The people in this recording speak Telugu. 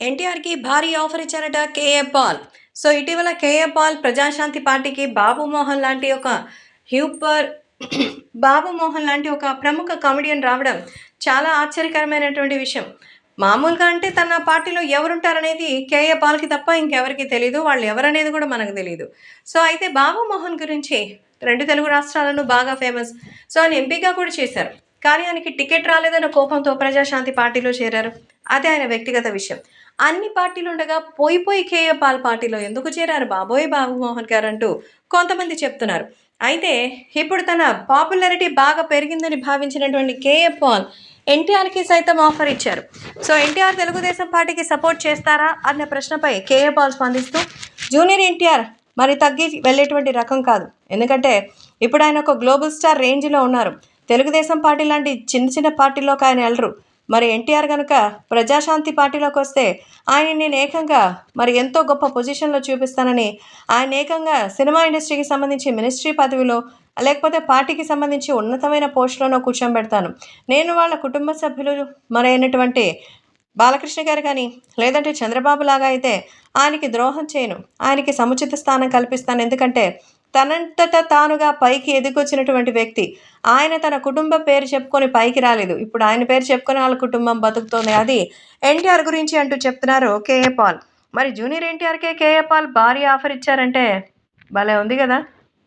ఎన్టీఆర్కి భారీ ఆఫర్ ఇచ్చారట కేఏ పాల్. సో ఇటీవల కేఏ పాల్ ప్రజాశాంతి పార్టీకి బాబు మోహన్ లాంటి ఒక హ్యూపర్ బాబు మోహన్ లాంటి ఒక ప్రముఖ కామెడియన్ రావడం చాలా ఆశ్చర్యకరమైనటువంటి విషయం. మామూలుగా అంటే తన పార్టీలో ఎవరుంటారనేది కేఏ పాల్కి తప్ప ఇంకెవరికి తెలియదు వాళ్ళు ఎవరనేది కూడా మనకు తెలియదు సో అయితే బాబు మోహన్ గురించి రెండు తెలుగు రాష్ట్రాలను బాగా ఫేమస్. సో ఆయన ఎంపీగా కూడా చేశారు. కానీ ఆయనకి టికెట్ రాలేదన్న కోపంతో ప్రజాశాంతి పార్టీలో చేరారు. అదే ఆయన వ్యక్తిగత విషయం. అన్ని పార్టీలు ఉండగా పోయి పోయి కేఏపాల్ పార్టీలో ఎందుకు చేరారు? బాబోయ్ బాబు మోహన్ గారు అంటూ కొంతమంది చెప్తున్నారు. అయితే ఇప్పుడు తన పాపులారిటీ బాగా పెరిగిందని భావించినటువంటి కేఏ పాల్ ఎన్టీఆర్కి సైతం ఆఫర్ ఇచ్చారు. సో ఎన్టీఆర్ తెలుగుదేశం పార్టీకి సపోర్ట్ చేస్తారా అన్న ప్రశ్నపై కేఏ పాల్ స్పందిస్తూ జూనియర్ ఎన్టీఆర్ మరి తగ్గి వెళ్ళేటువంటి రకం కాదు. ఎందుకంటే ఇప్పుడు ఆయన ఒక గ్లోబల్ స్టార్ రేంజ్లో ఉన్నారు. తెలుగుదేశం పార్టీ లాంటి చిన్న చిన్న పార్టీలోకి ఆయన వెళ్ళరు మరి ఎన్టీఆర్ కనుక ప్రజాశాంతి పార్టీలోకి వస్తే ఆయన నేను ఏకంగా మరి ఎంతో గొప్ప పొజిషన్లో చూపిస్తానని ఆయన ఏకంగా సినిమా ఇండస్ట్రీకి సంబంధించి మినిస్ట్రీ పదవిలో లేకపోతే పార్టీకి సంబంధించి ఉన్నతమైన పోస్టులోనో కూర్చోబెడతాను నేను వాళ్ళ కుటుంబ సభ్యులు మరైనటువంటి బాలకృష్ణ గారు కానీ లేదంటే చంద్రబాబు లాగా అయితే ఆయనకి ద్రోహం చేయను. ఆయనకి సముచిత స్థానం కల్పిస్తాను. ఎందుకంటే తనంతట తానుగా పైకి ఎదిగొచ్చినటువంటి వ్యక్తి. ఆయన తన కుటుంబ పేరు చెప్పుకొని పైకి రాలేదు. ఇప్పుడు ఆయన పేరు చెప్పుకొని వాళ్ళ కుటుంబం బతుకుతోంది. అది ఎన్టీఆర్ గురించి అంటూ చెప్తున్నారు కేఏ పాల్. మరి జూనియర్ ఎన్టీఆర్కే కేఏ పాల్ భారీ ఆఫర్ ఇచ్చారంటే భలే ఉంది కదా.